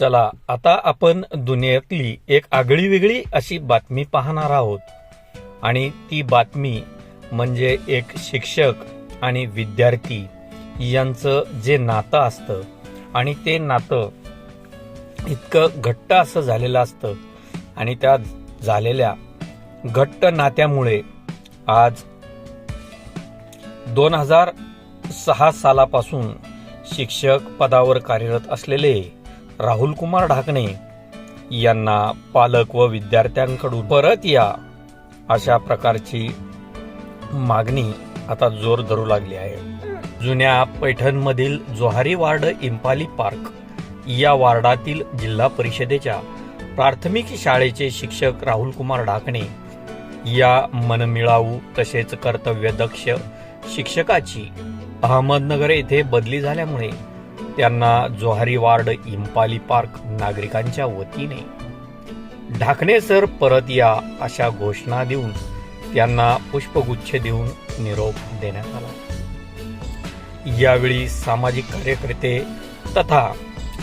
चला आता आपण दुनियेतली एक आगळी वेगळी अशी बातमी पाहणार आहोत. आणि ती बातमी म्हणजे एक शिक्षक आणि विद्यार्थी यांचं जे नातं असतं आणि ते नातं इतकं घट्ट असं झालेलं असतं आणि त्या झालेल्या घट्ट नात्यामुळे आज दोन हजार सहा सालापासून शिक्षक पदावर कार्यरत असलेले राहुल कुमार ढाकणे यांना पालक व विद्यार्थ्यांकडून परत या अशा प्रकारची मागणी आता जोर धरू लागली आहे. जुन्या पैठणमधील जोहारी वार्ड इम्पाली पार्क या वार्डातील जिल्हा परिषदेच्या प्राथमिक शाळेचे शिक्षक राहुल कुमार ढाकणे या मनमिळावू तसेच कर्तव्यदक्ष शिक्षकाची अहमदनगर येथे बदली झाल्यामुळे त्यांना जोहारी वार्ड इम्पाली पार्क नागरिकांच्या वतीने. ढाकणे सर परत या अशा घोषणा देऊन त्यांना पुष्पगुच्छ देऊन निरोप देण्यात आला. यावेळी सामाजिक कार्यकर्ते तथा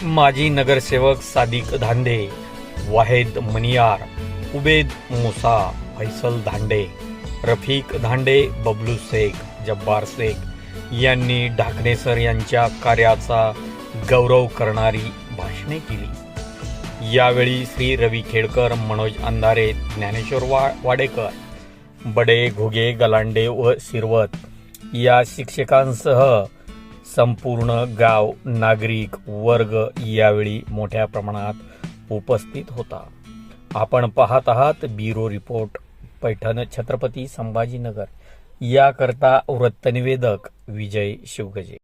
माजी नगरसेवक सादिक धांडे वाहेद मनियार उबेद मुसा फैसल धांडे रफीक धांडे बबलू शेख जब्बार शेख यांनी ढाकणे सर यांच्या कार्याचा गौरव करणारी भाषणे केली. यावेळी श्री रवी खेडकर मनोज अंधारे ज्ञानेश्वर वा वाडेकर बडे घुगे गलांडे व शिरवत या शिक्षकांसह संपूर्ण गाव नागरिक वर्ग यावेळी मोठ्या प्रमाणात उपस्थित होता. आपण पाहत आहात ब्युरो रिपोर्ट पैठण छत्रपती संभाजीनगर. याकरता वृत्तनिवेदक विजय शिवगजे.